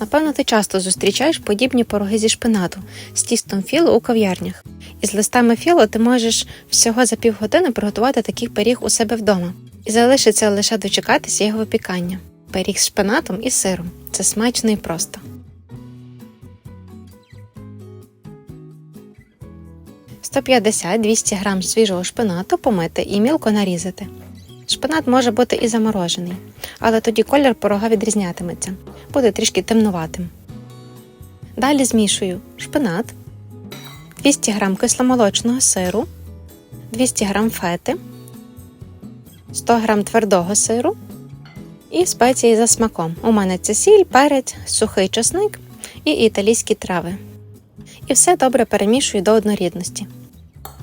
Напевно, ти часто зустрічаєш подібні пироги зі шпинату з тістом філо у кав'ярнях. Із листами філо ти можеш всього за півгодини приготувати такий пиріг у себе вдома. І залишиться лише дочекатися його випікання. Пиріг з шпинатом і сиром. Це смачно і просто. – 150-200 г свіжого шпинату помити і мілко нарізати. Шпинат може бути і заморожений, але тоді колір порога відрізнятиметься, буде трішки темнуватим. Далі змішую шпинат, 200 г кисломолочного сиру, 200 г фети, 100 г твердого сиру і спеції за смаком. У мене це сіль, перець, сухий чесник і італійські трави. І все добре перемішую до однорідності.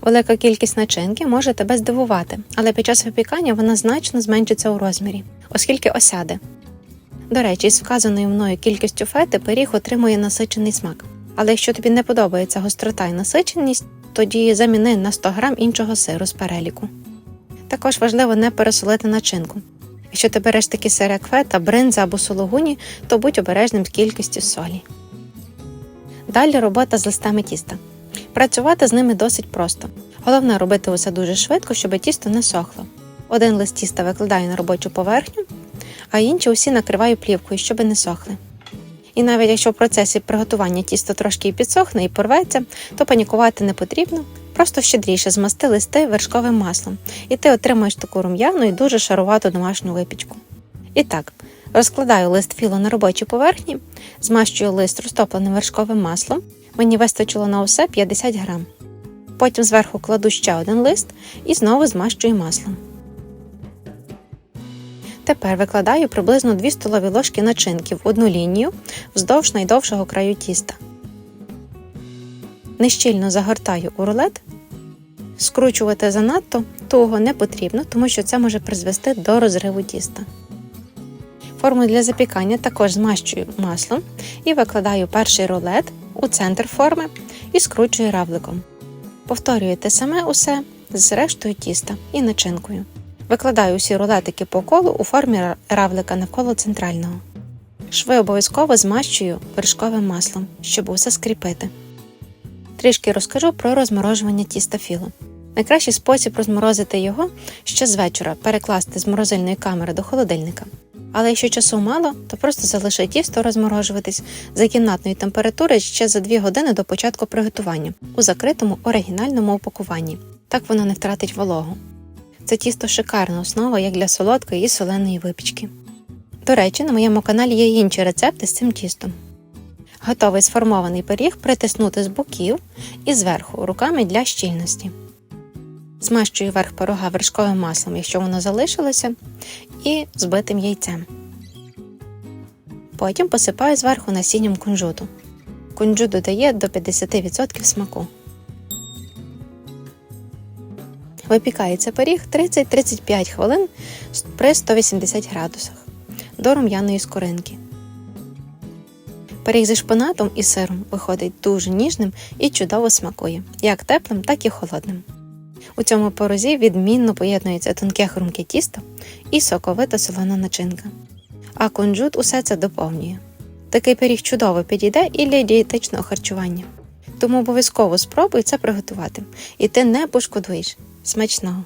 Велика кількість начинки може тебе здивувати, але під час випікання вона значно зменшиться у розмірі, оскільки осяде. До речі, з вказаною мною кількістю фети пиріг отримує насичений смак. Але якщо тобі не подобається гострота і насиченість, тоді заміни на 100 г іншого сиру з переліку. Також важливо не пересолити начинку. Якщо ти береш такі сири, як фета, бринза або сологуні, то будь обережним з кількістю солі. Далі робота з листами тіста. Працювати з ними досить просто. Головне робити усе дуже швидко, щоб тісто не сохло. Один лист тіста викладаю на робочу поверхню, а інші усі накриваю плівкою, щоб не сохли. І навіть якщо в процесі приготування тісто трошки і підсохне і порветься, то панікувати не потрібно. Просто щедріше змасти листи вершковим маслом, і ти отримаєш таку рум'яну і дуже шарувату домашню випічку. І так, розкладаю лист філо на робочій поверхні, змащую лист розтопленим вершковим маслом. Мені вистачило на усе 50 грам. Потім зверху кладу ще один лист і знову змащую маслом. Тепер викладаю приблизно 2 столові ложки начинки в одну лінію вздовж найдовшого краю тіста. Нещільно загортаю у рулет. Скручувати занадто туго не потрібно, тому що це може призвести до розриву тіста. Форму для запікання також змащую маслом і викладаю перший рулет у центр форми і скручую равликом. Повторюю те саме усе з рештою тіста і начинкою. Викладаю усі рулетики по колу у формі равлика навколо центрального. Шви обов'язково змащую вершковим маслом, щоб усе скріпити. Трішки розкажу про розморожування тіста філо. Найкращий спосіб розморозити його ще з вечора перекласти з морозильної камери до холодильника. Але якщо часу мало, то просто залиши тісто розморожуватись за кімнатної температури ще за 2 години до початку приготування у закритому оригінальному упакуванні. Так воно не втратить вологу. Це тісто шикарна основа як для солодкої і соленої випічки. До речі, на моєму каналі є інші рецепти з цим тістом. Готовий сформований пиріг притиснути з боків і зверху руками для щільності. Змащую верх пирога вершковим маслом, якщо воно залишилося, і збитим яйцем. Потім посипаю зверху насінням кунжуту. Кунжут додає до 50% смаку. Випікається пиріг 30-35 хвилин при 180 градусах до рум'яної скоринки. Пиріг зі шпинатом і сиром виходить дуже ніжним і чудово смакує, як теплим, так і холодним. У цьому порозі відмінно поєднується тонке хрумке тісто і соковита солона начинка. А кунжут усе це доповнює. Такий пиріг чудово підійде і для дієтичного харчування. Тому обов'язково спробуй це приготувати, і ти не пошкодуєш. Смачного!